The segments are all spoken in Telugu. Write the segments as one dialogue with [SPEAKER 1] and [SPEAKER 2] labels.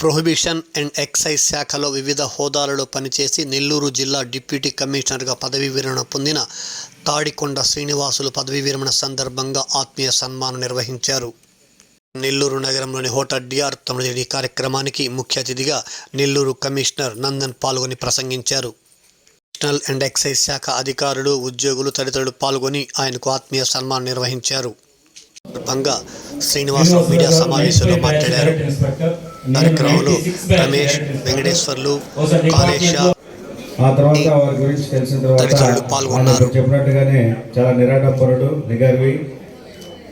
[SPEAKER 1] ప్రొహిబిషన్ అండ్ ఎక్సైజ్ శాఖలో వివిధ హోదాలలో పనిచేసి నెల్లూరు జిల్లా డిప్యూటీ కమిషనర్గా పదవీ విరమణ పొందిన తాడికొండ శ్రీనివాసులు పదవీ విరమణ సందర్భంగా ఆత్మీయ సన్మానం నిర్వహించారు. నెల్లూరు నగరంలోని హోటల్ డిఆర్ తొమ్మిది కార్యక్రమానికి ముఖ్య అతిథిగా నెల్లూరు కమిషనర్ నందన్ పాల్గొని ప్రసంగించారు. నేషనల్ అండ్ ఎక్సైజ్ శాఖ అధికారులు ఉద్యోగులు తదితరులు పాల్గొని ఆయనకు ఆత్మీయ సన్మానం నిర్వహించారు. సందర్భంగా శ్రీనివాస మీడియా సమావేశంలో మాట్లాడారు. కార్యక్రమంలో రమేష్ వెంకటేశ్వర్లు కాళేశ
[SPEAKER 2] ఆ తర్వాత వారి గురించి తెలిసిన తర్వాత
[SPEAKER 1] తదితరులు పాల్గొన్నారు.
[SPEAKER 2] చెప్పినట్టుగానే చాలా నిరాడంబరుడు నిగర్వి.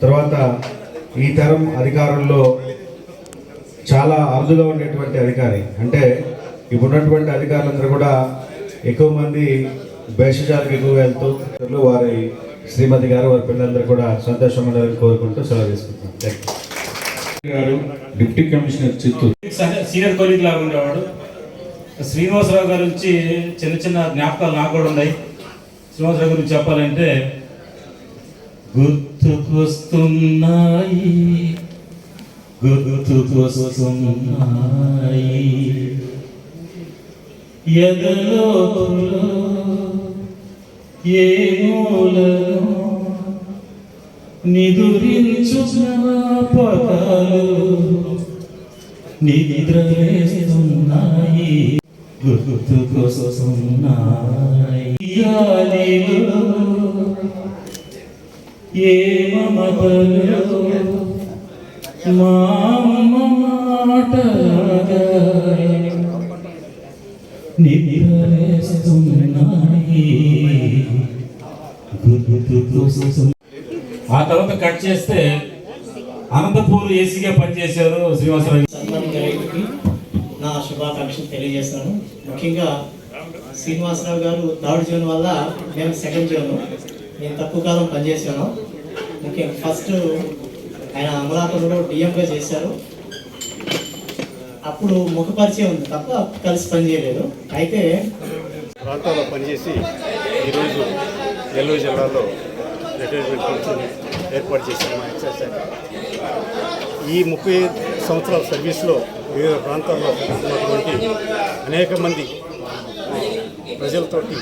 [SPEAKER 2] తర్వాత ఈ తరం అధికారుల్లో చాలా అరుదుగా ఉండేటువంటి అధికారి. అంటే ఇప్పుడున్నటువంటి అధికారులందరూ కూడా ఎక్కువ మంది భేషజాలకు ఎక్కువ వెళ్తూ వారి శ్రీమతి గారు వారి పిల్లలందరూ కూడా సంతోషం ఉండాలని కోరుకుంటూ సెలవు తీసుకుంటున్నాం.
[SPEAKER 3] గారు deputy commissioner Chittoor.
[SPEAKER 4] Senior colleague లాగా ఉండేవాడు. శ్రీనివాసరావు గారి నుంచి చిన్న చిన్న జ్ఞాపకాలు నాకు కూడా ఉన్నాయి. శ్రీనివాసరావు గురించి చెప్పాలంటే గుర్తుకొస్తున్నాయి గుర్తుకొస్తున్నాయి. ఎదలోతులో ఏ మూలను నిదురించు పదాలు నిద్రలేస్తున్నాయి. గుర్తుకొస్తున్నాయి ఏ మమతలు మామ మాటలాగా నిద్రలేస్తున్నాయి. గుర్తుకొస్తున్నాయి ఆ తర్వాత కట్ చేస్తే అనంతపూర్ ఏసీగా పనిచేశారు శ్రీనివాసరావు
[SPEAKER 5] నా శుభాకాంక్షలు తెలియజేస్తాను. ముఖ్యంగా శ్రీనివాసరావు గారు థర్డ్ జోన్ వల్ల నేను సెకండ్ జోన్ నేను తక్కువ కాలం పనిచేశాను. ముఖ్యంగా ఫస్ట్ ఆయన అమలాపురంలో డిఎంగా చేశారు. అప్పుడు ముఖ పరిచయం ఉంది తప్ప కలిసి పనిచేయలేదు అయితే
[SPEAKER 6] ప్రాంతాల్లో పనిచేసి ఈరోజు నెల్లూరు జిల్లాలో రిటైర్మెంట్ ఫంక్షన్ ఏర్పాటు చేశారు మా ఎక్సైజ్ శాఖ ఈ ముప్పై సంవత్సరాల సర్వీస్లో వివిధ ప్రాంతాల్లో ఉన్నటువంటి అనేక మంది ప్రజలతోటి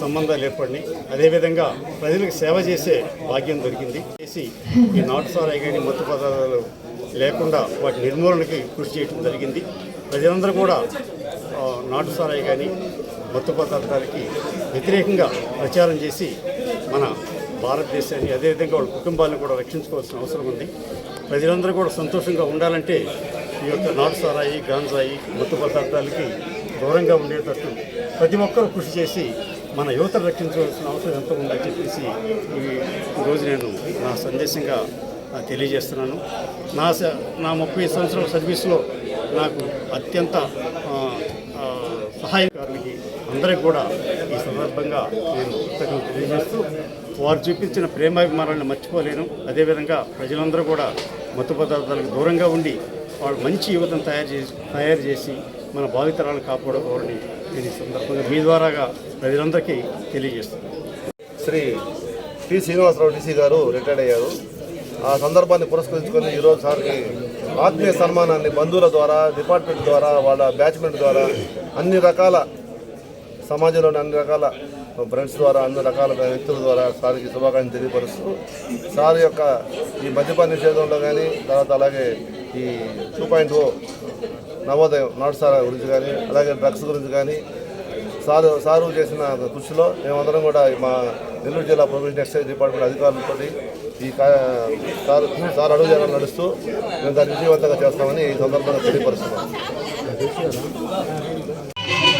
[SPEAKER 6] సంబంధాలు ఏర్పడినాయి. అదేవిధంగా ప్రజలకు సేవ చేసే భాగ్యం దొరికింది. చేసి ఈ నాటు సారాయి కానీ మత్తు పదార్థాలు లేకుండా వాటి నిర్మూలనకి కృషి చేయడం జరిగింది. ప్రజలందరూ కూడా నాటుసారాయి నాటు సారాయి కానీ మత్తు పదార్థాలకి వ్యతిరేకంగా ప్రచారం చేసి మన భారతదేశాన్ని అదేవిధంగా వాళ్ళ కుటుంబాలను కూడా రక్షించుకోవాల్సిన అవసరం ఉంది. ప్రజలందరూ కూడా సంతోషంగా ఉండాలంటే ఈ యొక్క నాటు సారాయి గాంజాయి మత్తు పదార్థాలకి దూరంగా ఉండేటట్టు ప్రతి ఒక్కరూ కృషి చేసి మన యువతను రక్షించవలసిన అవసరం ఎంత ఉందని చెప్పేసి ఈ ఈరోజు నేను నా సందేశంగా తెలియజేస్తున్నాను. నా స- నా ముప్పై సంవత్సరాల సర్వీస్లో నాకు అత్యంత అందరికీ కూడా ఈ సందర్భంగా నేను కృతజ్ఞతలు తెలియజేస్తూ వారు చూపించిన ప్రేమాభిమానాలను మర్చిపోలేను. అదేవిధంగా ప్రజలందరూ కూడా మత్తు పదార్థాలకు దూరంగా ఉండి వాళ్ళు మంచి యువతను తయారు చేసి తయారు చేసి మన భావితరాలను కాపాడుకోవాలని నేను ఈ సందర్భంగా మీ ద్వారాగా ప్రజలందరికీ తెలియజేస్తున్నాను.
[SPEAKER 7] శ్రీ టి శ్రీనివాసరావు డీసీ గారు రిటైర్డ్ అయ్యారు. ఆ సందర్భాన్ని పురస్కరించుకొని ఈరోజు సార్కి ఆత్మీయ సన్మానాన్ని బంధువుల ద్వారా డిపార్ట్మెంట్ ద్వారా వాళ్ళ బ్యాచ్మెంట్ ద్వారా అన్ని రకాల సమాజంలోని అన్ని రకాల ఫ్రెండ్స్ ద్వారా అన్ని రకాల వ్యక్తుల ద్వారా సార్కి శుభాకాంక్షలు తెలియపరుస్తూ సార్ యొక్క ఈ మద్యపాన నిషేధంలో కానీ తర్వాత అలాగే ఈ టూ పాయింట్ ఓ నవోదయం నాటు సారా గురించి కానీ అలాగే డ్రగ్స్ గురించి కానీ సారు సారు చేసిన కృషిలో మేమందరం కూడా మా నెల్లూరు జిల్లా ప్రొవిజన్ ఎక్సైజ్ డిపార్ట్మెంట్ అధికారులతో ఈ సారు సార్ సార్ అడుగు జనాలు నడుస్తూ మేము దాన్ని విజయవంతంగా చేస్తామని ఈ సందర్భంగా తెలియపరుస్తున్నాం.